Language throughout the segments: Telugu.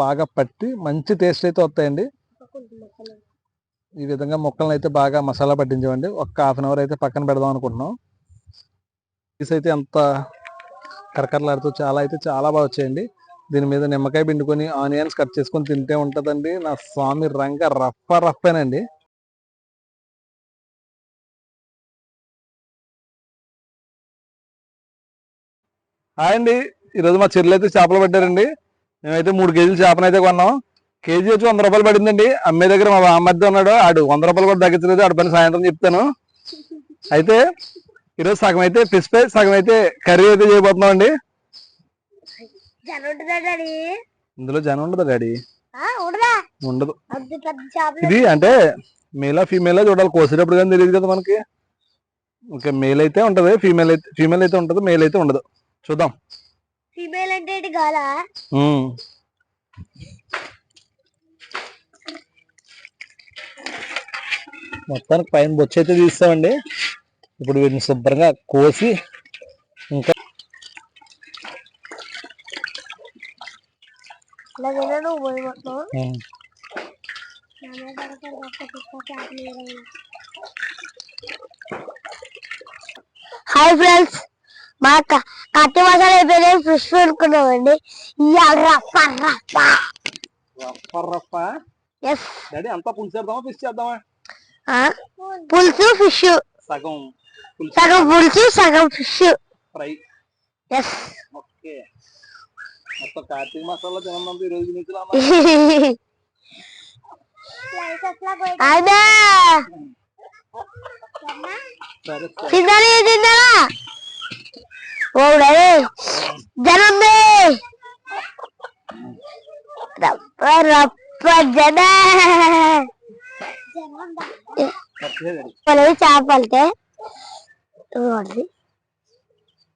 బాగా పట్టి మంచి టేస్ట్ అయితే వస్తాయండి. ఈ విధంగా ముక్కలను అయితే బాగా మసాలా పట్టించామండి. ఒక్క హాఫ్ అన్ అవర్ అయితే పక్కన పెడదాం అనుకుంటున్నాం. పీస్ అయితే ఎంత కరకరలాడుతూ చాలా అయితే చాలా బాగా వచ్చాయండి. దీని మీద నిమ్మకాయ పిండుకొని ఆనియన్స్ కట్ చేసుకొని తింటే ఉంటుందండి. నా స్వామి రంగ రఫ్ రఫ్ అండి హాయ్ అండి. ఈరోజు మా చెల్లి అయితే చేపలు పట్టారండి. మేమైతే మూడు కేజీలు చేపనైతే కొన్నాం. కేజీ వచ్చి వంద రూపాయలు పడిందండి. అమ్మే దగ్గర మా మధ్య ఉన్నాడు. ఆడు వంద రూపాయలు కూడా తగ్గించలేదు. ఆడు పని సాయంత్రం చెప్తాను. అయితే ఈరోజు సగం అయితే ఫిష్ ఫ్రై సగం అయితే కర్రీ అయితే చేయబోతున్నాం అండి. ఇందులో జనం ఉండదు డాడీ? ఉండదా? ఇది అంటే మేలా ఫీమేలా చూడాలి. కోసేటప్పుడు కానీ తెలియదు కదా మనకి. ఇంకా మేల్ అయితే ఉంటది. ఫీమేల్ అయితే ఫీమేల్ అయితే ఉంటది. మేల్ అయితే ఉండదు. చూద్దాం. ఫీమేల్ అంటే ఉమ్. మొత్తానికి పైన బొచ్చు అయితే తీస్తామండి. ఇప్పుడు వీటిని శుభ్రంగా కోసి ఇంకా హాయ్ ఫ్రెండ్స్ మా క- కత్తి మసాలా అయిపోయినాయి ఫిష్ పెట్టుకున్నామండి డాడీ అంతా పులుసు చేద్దామా ఫిష్ చేద్దామా? పులుసు ఫిష్ సగం సగం పులుసు సగం ఫిష్ ఫ్రై. Yes okay. మొత్తం కార్తీక మసాలా తినండి ఈ రోజు నుంచి సరే. తిన్నారా? తిన్నారా ఓ డాడీ జనుంది. రప్ప రప్ప జన. చేపలితే.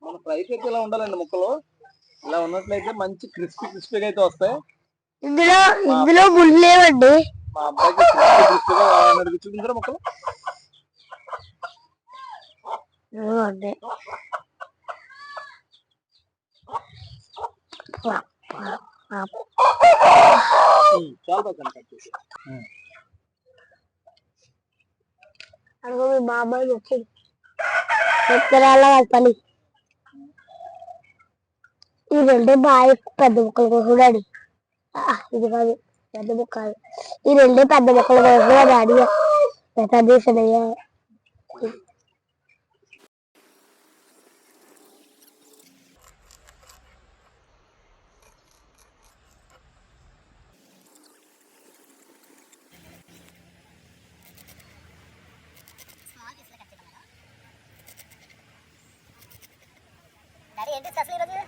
మన ఫ్రైకి అయితే ఇలా ఉండాలండి ముక్కలు. ఇలా ఉన్నట్లయితే మంచి క్రిస్పీ క్రిస్పీగా అయితే వస్తాయి. ఇందులో ఇందులో ముళ్ళు లేవండి. మా అబ్బాయికి క్రిస్పీ క్రిస్పీగా చూపించరా ముక్కలు? ఇదిగోండి. మీ బాబాయ్ వచ్చింది ఎక్కడాలా పని. ఈ రెండే బాగా పెద్ద ముక్కలు కోసుకున్నాడు ఇది కాదు పెద్ద ముక్కలు ఈ రెండే పెద్ద ముక్కలు కోసుకున్నాడు అడిగా పెద్ద తీసాడయ్యా డాడీ ఏంటి స్పెషల్ ఈరోజు?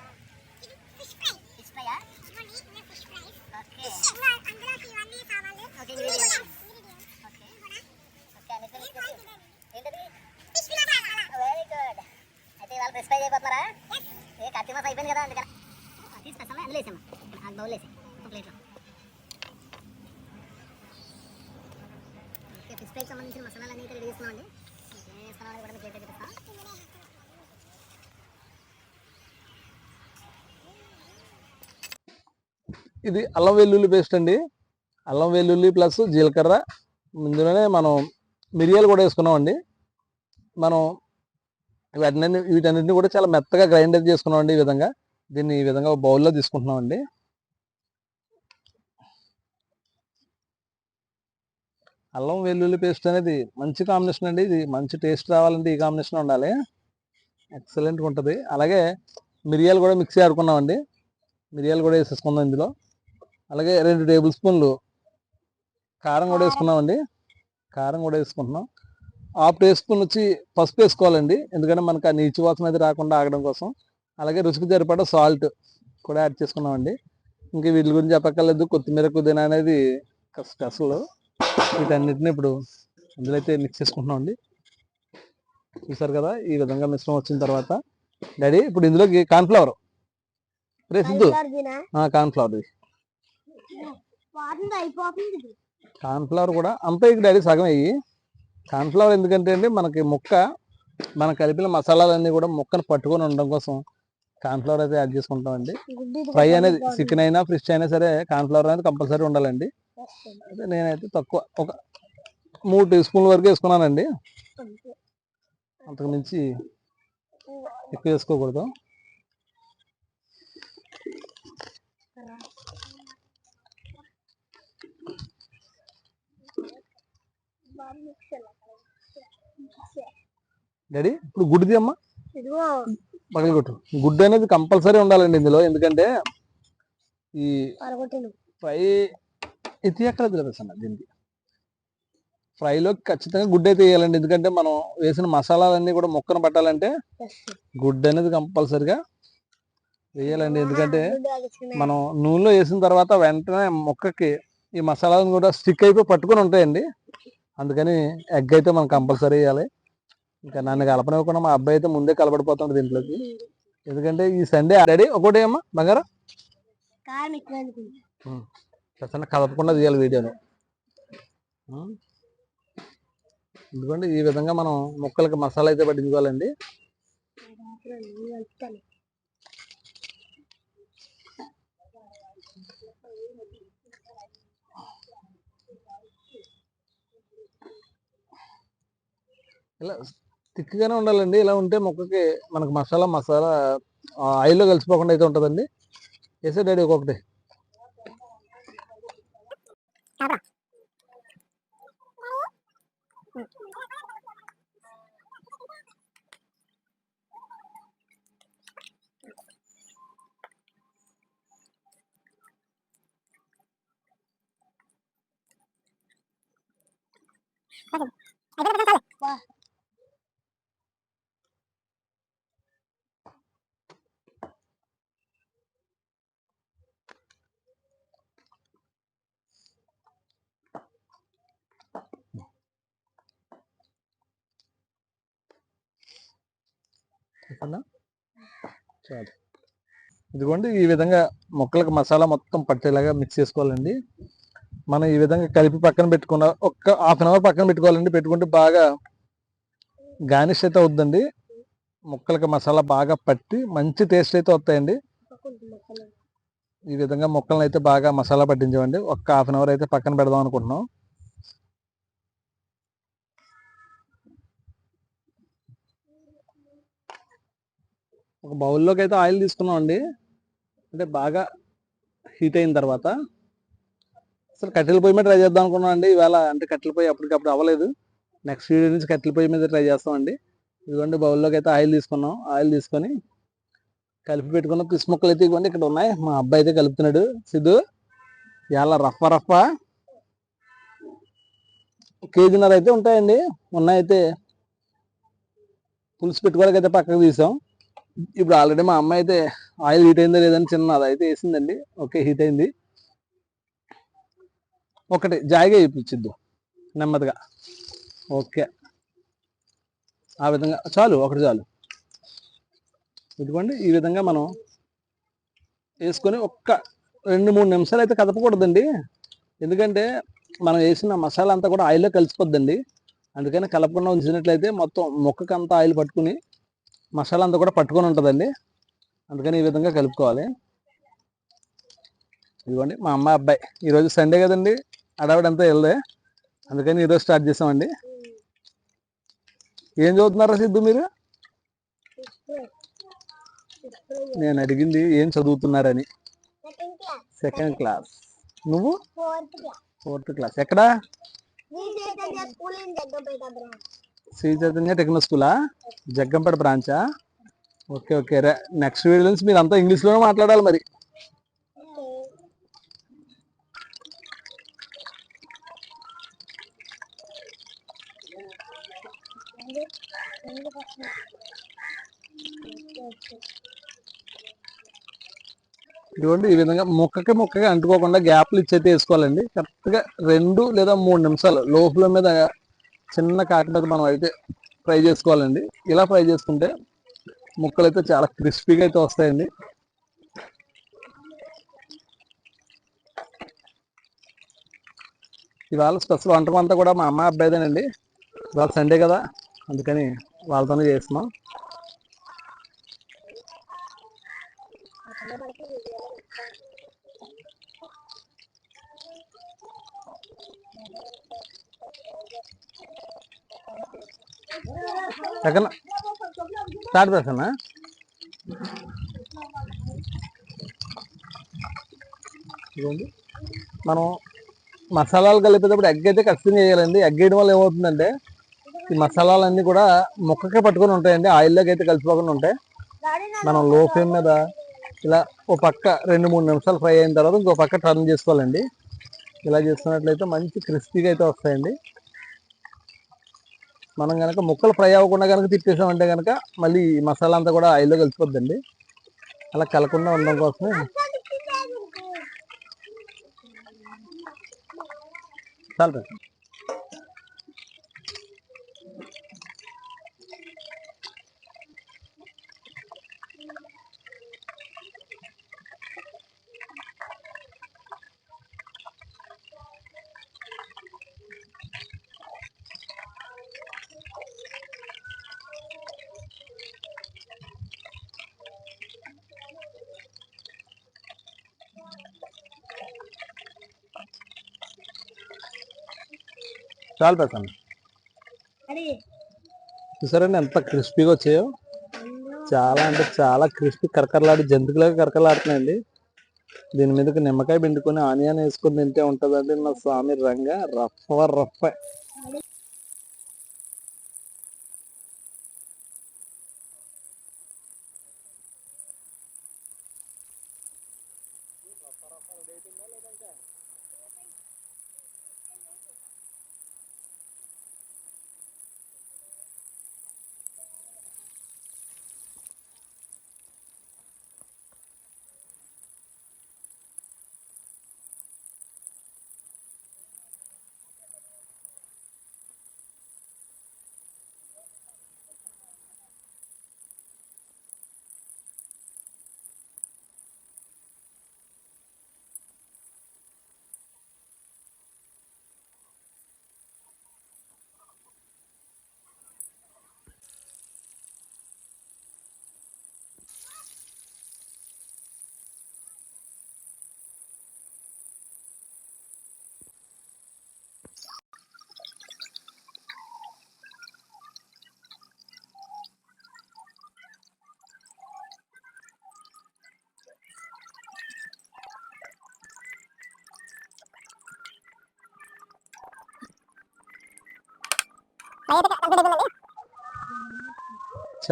Fish ఫ్రైయా? Okay. Okay ingredients. Okay. Okay very good అయితే ఇవాళ ఫిష్ ఫ్రై చేయబోతున్నారా? ఏ కత్తి మాసం అయిపోయింది కదా అందుకని. తీసి స్పెషల్ అందులో వేసాము ఆ బౌల్ వేసి ఒక ప్లేట్లో ఓకే ఫిష్ ఫ్రైకి సంబంధించిన మసాలాలు అన్నీ రెడీ చేసుకున్నామండి ఏం వేసుకున్నామని కూడా మీకు అయితే ఇది అల్లం వెల్లుల్లి పేస్ట్ అండి. అల్లం వెల్లుల్లి ప్లస్ జీలకర్ర. ఇందులోనే మనం మిరియాలు కూడా వేసుకున్నామండి. మనం వీటన్ని వీటన్నిటిని కూడా చాలా మెత్తగా గ్రైండర్ చేసుకున్నామండి ఈ విధంగా. దీన్ని ఈ విధంగా బౌల్లో తీసుకుంటున్నామండి. అల్లం వెల్లుల్లి పేస్ట్ అనేది మంచి కాంబినేషన్ అండి. ఇది మంచి టేస్ట్ రావాలంటే ఈ కాంబినేషన్ ఉండాలి. ఎక్సలెంట్గా ఉంటుంది. అలాగే మిరియాలు కూడా మిక్సీ ఆడుకున్నామండి మిరియాలు కూడా వేసేసుకుందాం ఇందులో. అలాగే రెండు టేబుల్ స్పూన్లు కారం కూడా వేసుకున్నామండి. కారం కూడా వేసుకుంటున్నాం. హాఫ్ టీ స్పూన్ వచ్చి పసుపు వేసుకోవాలండి. ఎందుకంటే మనకు ఆ నీచు వాసన అయితే రాకుండా ఆగడం కోసం. అలాగే రుచికి సరిపడా సాల్ట్ కూడా యాడ్ చేసుకున్నామండి. ఇంకా వీటి గురించి చెప్పక్కర్లేదు. కొత్తిమీర పుదీనా అనేది స్పెషల్ వీటన్నిటిని ఇప్పుడు ఇందులో అయితే మిక్స్ చేసుకుంటున్నామండి. చూసారు కదా? ఈ విధంగా మిశ్రమం వచ్చిన తర్వాత డాడీ ఇప్పుడు ఇందులోకి కార్న్ఫ్లవర్ రే సిద్ధు. కార్న్ఫ్లవర్ కార్న్ఫ్లవర్ కూడా అంతా ఇక డాడీ సగం అయ్యి కార్న్ఫ్లవర్ ఎందుకంటే అండి మనకి ముక్క మనం కలిపిన మసాలాలన్నీ కూడా ముక్కను పట్టుకొని ఉండడం కోసం కార్న్ఫ్లవర్ అయితే యాడ్ చేసుకుంటామండి. గుడ్డు ఇది ఫ్రై అనేది. చికెన్ అయినా ఫిష్ అయినా సరే కార్న్ఫ్లవర్ అనేది కంపల్సరీ ఉండాలండి. నేనైతే తక్కువ ఒక మూడు టీ స్పూన్ల వరకు వేసుకున్నానండి. అంతే. అంతకు మించి ఎక్కువ వేసుకోకూడదు. డాడీ ఇప్పుడు గుడ్డిది అమ్మ పగలగొట్టు. గుడ్డు అనేది కంపల్సరీ ఉండాలండి ఇందులో. ఎందుకంటే ఈ ఫ్రై ఇది ఎక్కడ తెలియదు దీనికి. ఫ్రైలో ఖచ్చితంగా గుడ్డు అయితే వేయాలండి ఎందుకంటే మనం వేసిన మసాలాలన్నీ కూడా ముక్కను పట్టాలంటే గుడ్డు అనేది కంపల్సరిగా వేయాలండి. ఎందుకంటే మనం నూనెలో వేసిన తర్వాత వెంటనే ముక్కకి ఈ మసాలాలను కూడా స్టిక్ అయిపోయి పట్టుకొని ఉంటాయండి. అందుకని ఎగ్ అయితే మనం కంపల్సరీ వేయాలి. ఇంకా నన్ను కలపనివ్వకుండా మా అబ్బాయి అయితే ముందే కలపడిపోతాడు దీంట్లోకి. ఎందుకంటే ఈ సండే డాడీ ఒకటే అమ్మా బంగారం? ఖచ్చితంగా కలపకుండా తీయాలి వీడియోని. ఎందుకంటే ఈ విధంగా మనం ముక్కలకి మసాలా అయితే పట్టించుకోవాలండి. ఇలా తిక్కుగానే ఉండాలండి. ఇలా ఉంటే మొక్కకి మనకు మసాలా మసాలా ఆయిల్లో కలిసిపోకుండా అయితే ఉంటుందండి. వేసే డాడీ ఒక్కొక్కటి. ఓకేనా? చాలు. ఇదిగోండి ఈ విధంగా మొక్కలకు మసాలా మొత్తం పట్టేలాగా మిక్స్ చేసుకోవాలండి. మనం ఈ విధంగా కలిపి పక్కన పెట్టుకున్న ఒక్క హాఫ్ అన్ అవర్ పక్కన పెట్టుకోవాలండి. పెట్టుకుంటే బాగా గార్నిష్ అయితే అవుద్దండి. ముక్కలకి మసాలా బాగా పట్టి మంచి టేస్ట్ అయితే వస్తాయండి. ఈ విధంగా ముక్కలను అయితే బాగా మసాలా పట్టించామండి. ఒక్క హాఫ్ అన్ అవర్ అయితే పక్కన పెడదాం అనుకుంటున్నాం. ఒక బౌల్లోకి అయితే ఆయిల్ తీసుకున్నాం అండి అంటే బాగా హీట్ అయిన తర్వాత. అసలు కట్టెల పొయ్యి మీద ట్రై చేద్దాం అనుకున్నాం అండి ఇవాళ అంటే కట్టెల పొయ్యి అప్పటికప్పుడు అవ్వలేదు. నెక్స్ట్ వీడియో నుంచి కట్టెల పొయ్యి మీద ట్రై చేస్తామండి. ఇదిగోండి బౌల్లోకి అయితే ఆయిల్ తీసుకున్నాం. ఆయిల్ తీసుకొని కలిపి పెట్టుకున్న పిసి ముక్కలు అయితే ఇవ్వండి ఇక్కడ ఉన్నాయి. మా అబ్బాయి అయితే కలుపుతున్నాడు. సిద్ధు ఇలా రఫ రఫ కేజీన్నర అయితే ఉంటాయండి. ఉన్నాయితే పులుసు పెట్టుకోవడానికి అయితే పక్కకు తీసాం. ఇప్పుడు ఆల్రెడీ మా అమ్మాయి అయితే ఆయిల్ హీట్ అయిందో లేదని చిన్న అది అయితే వేసిందండి. ఓకే హీట్ అయింది. ఒకటి జాయిగా చూపించిద్దు నెమ్మదిగా. ఓకే. ఆ విధంగా చాలు ఒకటి చాలు. ఇదిగోండి ఈ విధంగా మనం వేసుకొని ఒక్క రెండు మూడు నిమిషాలు అయితే కదపకూడదండి. ఎందుకంటే మనం వేసిన మసాలా అంతా కూడా ఆయిల్లో కలిసిపోద్దండి. అందుకని కలపకుండా ఉంచినట్లయితే మొత్తం మొక్కకంతా ఆయిల్ పట్టుకుని మసాలా అంతా కూడా పట్టుకొని ఉంటుందండి. అందుకని ఈ విధంగా కలుపుకోవాలి. ఇదిగోండి మా అమ్మ అబ్బాయి. ఈరోజు సండే కదండి అడవిడంతా వెళ్ళే. అందుకని ఈరోజు స్టార్ట్ చేసామండి. ఏం చదువుతున్నారా సిద్ధు మీరు? నేను అడిగింది ఏం చదువుతున్నారని. సెకండ్ క్లాస్ నువ్వు? ఫోర్త్ క్లాస్ ఎక్కడా? శ్రీ చైతన్య జగ్గంపేట టెక్నో స్కూలా? జగ్గంపేట బ్రాంచా ఓకే ఓకే. నెక్స్ట్ వీడియో నుంచి మీరు అంతా ఇంగ్లీష్లోనే మాట్లాడాలి మరి. ఇదిగోండి ఈ విధంగా ముక్కకి ముక్కకి అంటుకోకుండా గ్యాప్లు ఇచ్చైతే వేసుకోవాలండి. కరెక్ట్గా రెండు లేదా మూడు నిమిషాలు లో ఫ్లేమ్ మీద చిన్న కాకినాడ మనం అయితే ఫ్రై చేసుకోవాలండి. ఇలా ఫ్రై చేసుకుంటే ముక్కలు అయితే చాలా క్రిస్పీగా అయితే వస్తాయండి. ఇవాళ స్పెషల్ వంటకం అంతా కూడా మా అమ్మ అబ్బాయిదేనండి. ఇవాళ సండే కదా అందుకని వాళ్ళతోనే చేస్తున్నాం. సెకండ్ స్టార్ట్ చేస్తానా? ఇదిగోండి. మనం మసాలాలు కలిపేటప్పుడు ఎగ్ అయితే ఖచ్చితంగా వేయాలండి. ఎగ్ వేయడం వల్ల ఏమవుతుందంటే ఈ మసాలాలన్నీ కూడా ముక్కకే పట్టుకొని ఉంటాయండి. ఆయిల్లోకి అయితే కలిసిపోకుండా ఉంటాయి. మనం లో ఫ్లేమ్ మీద ఇలా ఓ పక్క రెండు మూడు నిమిషాలు ఫ్రై అయిన తర్వాత ఇంకో పక్క టర్న్ చేసుకోవాలండి. ఇలా చేస్తున్నట్లయితే మంచి క్రిస్పీగా అయితే వస్తాయండి. మనం కనుక ముక్కలు ఫ్రై అవ్వకుండా కనుక తిప్పేసామంటే కనుక మళ్ళీ మసాలా అంతా కూడా ఆయిల్లో కలిసిపోద్దండి. అలా కలకుండా ఉండడం కోసమే. చాలు చాలు పెట్టండి చూసారండి ఎంత క్రిస్పీగా వచ్చాయో? చాలా అంటే చాలా క్రిస్పీ కరకరలాడి జంతుకులాగా కరకరలాడుతున్నాయండి. దీని మీదకి నిమ్మకాయ పిండుకొని ఆనియన్ వేసుకొని తింటే ఉంటుందండి నా స్వామి రంగ. రఫ రఫ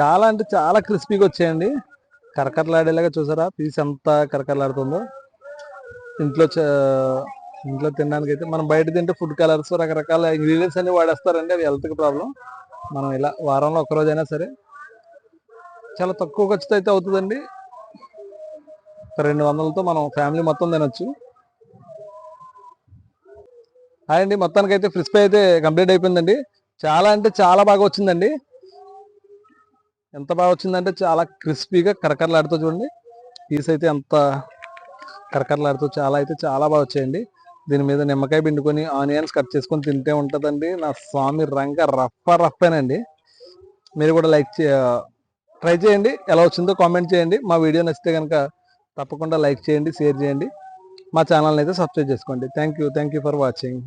చాలా అంటే చాలా క్రిస్పీగా వచ్చాయండి. కరకరలాడేలాగా చూసారా? పీస్ ఎంత కరకరలాడుతుందో. ఇంట్లో చ- ఇంట్లో తినడానికి అయితే మనం బయట తింటే ఫుడ్ కలర్స్ రకరకాల ఇంగ్రీడియంట్స్ అన్ని వాడేస్తారండి. అవి హెల్త్కి ప్రాబ్లం. మనం ఇలా వారంలో ఒక సరే. చాలా తక్కువ ఖర్చుతో అయితే అవుతుందండి. రెండు వందలతో మనం ఫ్యామిలీ మొత్తం తినొచ్చు. అండి. మొత్తానికి అయితే ఫ్రిస్పీ అయితే కంప్లీట్ అయిపోయిందండి. చాలా అంటే చాలా బాగా వచ్చిందండి. ఎంత బాగా వచ్చిందంటే చాలా క్రిస్పీగా కరకరలాడుతూ చూడండి. పీస్ అయితే ఎంత కరకరలాడుతూ చాలా అయితే చాలా బాగా వచ్చాయండి. దీని మీద నిమ్మకాయ పిండుకొని ఆనియన్స్ కట్ చేసుకొని తింటే ఉంటుందండి. నా స్వామి రంగ రఫ రఫేనండి. మీరు కూడా లైక్ చే ట్రై చేయండి. ఎలా వచ్చిందో కామెంట్ చేయండి. మా వీడియో నచ్చితే కనుక తప్పకుండా లైక్ చేయండి షేర్ చేయండి. మా ఛానల్ని అయితే సబ్స్క్రైబ్ చేసుకోండి. Thank you thank you for watching